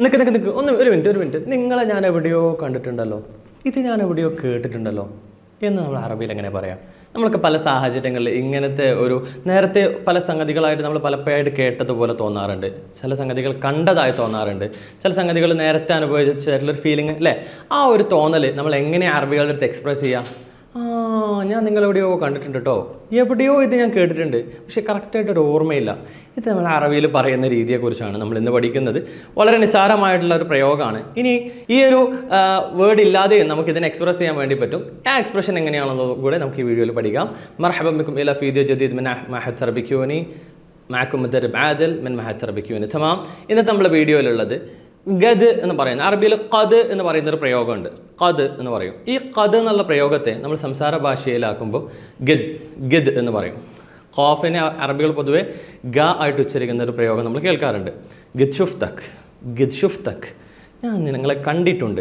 നിൽക്ക് നിൽക്ക് നിൽക്ക് ഒന്ന് ഒരു മിനിറ്റ് ഒരു മിനിറ്റ്. നിങ്ങളെ ഞാൻ എവിടെയോ കണ്ടിട്ടുണ്ടല്ലോ. ഇത് ഞാൻ എവിടെയോ കേട്ടിട്ടുണ്ടല്ലോ. എന്ന് നമ്മൾ അറബിയിൽ എങ്ങനെ പറയാം? നമ്മൾക്ക് പല സാഹചര്യങ്ങളിൽ ഇങ്ങനത്തെ ഒരു നേരത്തെ പല സംഗതികളായിട്ട് നമ്മൾ പലപ്പോഴായിട്ട് കേട്ടതുപോലെ തോന്നാറുണ്ട്. ചില സംഗതികൾ കണ്ടതായി തോന്നാറുണ്ട്. ചില സംഗതികൾ നേരത്തെ അനുഭവിച്ചിട്ടുള്ളൊരു ഫീലിംഗ് അല്ലേ? ആ ഒരു തോന്നൽ നമ്മൾ എങ്ങനെ അറബികളുടെ അടുത്ത് എക്സ്പ്രസ് ചെയ്യാം? ആ ഞാൻ നിങ്ങളെവിടെയോ കണ്ടിട്ടുണ്ട് കേട്ടോ എവിടെയോ ഇത് ഞാൻ കേട്ടിട്ടുണ്ട്. പക്ഷെ കറക്റ്റായിട്ടൊരു ഓർമ്മയില്ല. ഇത് നമ്മൾ അറബിയിൽ പറയുന്ന രീതിയെക്കുറിച്ചാണ് നമ്മൾ ഇന്ന് പഠിക്കുന്നത്. വളരെ നിസ്സാരമായിട്ടുള്ള ഒരു പ്രയോഗമാണ്. ഇനി ഈ ഒരു വേർഡ് ഇല്ലാതെ നമുക്ക് ഇതിനെ എക്സ്പ്രസ് ചെയ്യാൻ വേണ്ടി പറ്റും. ആ എക്സ്പ്രഷൻ എങ്ങനെയാണെന്നത് കൂടെ നമുക്ക് ഈ വീഡിയോയിൽ പഠിക്കാം. മർഹബിക്കും ഇല ഫീദിയോ ജദീദ് മിൻ മഹദ് സർബിക്യൂനി മാക്കുമുദർ ബാദൽ മിൻ മഹദ് സർബിക്യൂനി തമാം. ഇന്നത്തെ നമ്മുടെ വീഡിയോയിലുള്ളത് ഗദ് എന്ന് പറയുന്ന അറബിയിൽ ഖദ് എന്ന് പറയുന്ന ഒരു പ്രയോഗമുണ്ട്. ഖദ് എന്ന് പറയും. ഈ ഖദ് എന്നുള്ള പ്രയോഗത്തെ നമ്മൾ സംസാര ഭാഷയിലാക്കുമ്പോൾ ഗദ് ഗദ് എന്ന് പറയും. ഖാഫിനെ അറബികൾ പൊതുവെ ഗ ആയിട്ട് ഉച്ചരിക്കുന്ന ഒരു പ്രയോഗം നമ്മൾ കേൾക്കാറുണ്ട്. ഗിദ് ഷുഫ് തക് ഗിദ് ഷുഫ് തക് ഞാൻ നിങ്ങളെ കണ്ടിട്ടുണ്ട്.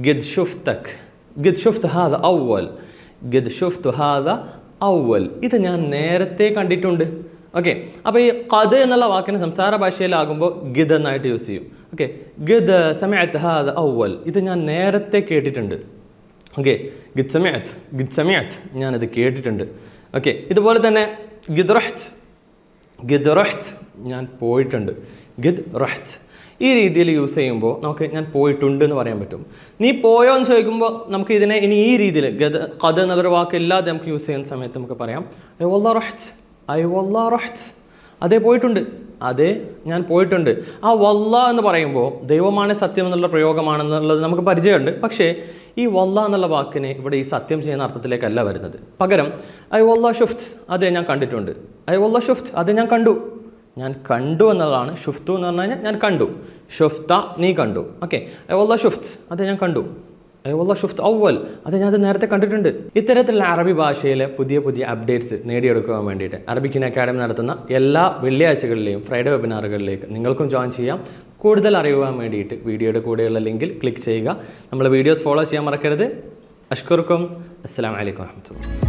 ഗിദ് ഷുഫ് തക് ഗിദ് ഷുഫ് ഹാദ ഔവൽ ഗിദ് ഷുഫ് ഹാദ ഔവൽ ഇത് ഞാൻ നേരത്തെ കണ്ടിട്ടുണ്ട്. ഓക്കെ. അപ്പോൾ ഈ ഖദ് എന്നുള്ള വാക്കിന് സംസാര ഭാഷയിലാകുമ്പോൾ ഗിദ് എന്നായിട്ട് യൂസ് ചെയ്യും. ഓക്കെ ഗദ് സമയത്ത് ഹാദ ഔവൽ ഇത് ഞാൻ നേരത്തെ കേട്ടിട്ടുണ്ട്. ഓക്കെ ഗിദ് സമയത്ത് ഗിദ് സമയത്ത് ഞാനത് കേട്ടിട്ടുണ്ട്. ഓക്കെ ഇതുപോലെ തന്നെ ഗിദ് റഹ്ത്ത് ഗിദ് റഹ്ത്ത് ഞാൻ പോയിട്ടുണ്ട്. ഗിദ് റഹ്ത്ത് ഈ രീതിയിൽ യൂസ് ചെയ്യുമ്പോൾ നമുക്ക് ഞാൻ പോയിട്ടുണ്ട് എന്ന് പറയാൻ പറ്റും. നീ പോയോ എന്ന് ചോദിക്കുമ്പോൾ നമുക്ക് ഇതിനെ ഇനി ഈ രീതിയിൽ ഗത് കഥ എന്നുള്ളൊരു വാക്കില്ലാതെ നമുക്ക് യൂസ് ചെയ്യുന്ന സമയത്ത് നമുക്ക് പറയാം. ഐ വല്ല റഹ്ത്ത് ഐ വല്ല റഹ്ത്ത് അതേ പോയിട്ടുണ്ട്. അതെ ഞാൻ പോയിട്ടുണ്ട്. ആ വല്ല എന്ന് പറയുമ്പോൾ ദൈവമാണ് സത്യം എന്നുള്ള പ്രയോഗമാണെന്നുള്ളത് നമുക്ക് പരിചയമുണ്ട്. പക്ഷേ ഈ വല്ല എന്നുള്ള വാക്കിനെ ഇവിടെ ഈ സത്യം ചെയ്യുന്ന അർത്ഥത്തിലേക്കല്ല വരുന്നത്. പകരം ഐ വല്ല ഷുഫ്ത് അതെ ഞാൻ കണ്ടിട്ടുണ്ട്. ഐ വല്ല ഷുഫ്ത് അതെ ഞാൻ കണ്ടു. ഞാൻ കണ്ടു എന്നതാണ് ഷുഫ്തു എന്ന് പറഞ്ഞു കഴിഞ്ഞാൽ ഞാൻ കണ്ടു. ഷുഫ്ത നീ കണ്ടു. ഓക്കെ. ഐ വല്ല ഷുഫ്ത് അതെ ഞാൻ കണ്ടു. ഷിഫ്റ്റ് ഷുഫ്ത് ഔവൽ അത് ഞാൻ അത് നേരത്തെ കണ്ടിട്ടുണ്ട്. ഇത്തരത്തിലുള്ള അറബി ഭാഷയിലെ പുതിയ പുതിയ അപ്ഡേറ്റ്സ് നേടിയെടുക്കുവാൻ വേണ്ടിയിട്ട് അറബിക്കിൻ അക്കാഡമി നടത്തുന്ന എല്ലാ വെള്ളിയാഴ്ചകളിലെയും ഫ്രൈഡേ വെബിനാറുകളിലേക്ക് നിങ്ങൾക്കും ജോയിൻ ചെയ്യാം. കൂടുതൽ അറിയുവാൻ വേണ്ടിയിട്ട് വീഡിയോയുടെ കൂടെയുള്ള ലിങ്കിൽ ക്ലിക്ക് ചെയ്യുക. നമ്മൾ വീഡിയോസ് ഫോളോ ചെയ്യാൻ മറക്കരുത്. അഷ്കർക്കും അസ്സാം വലൈക്കും വാഹമത്തുള്ള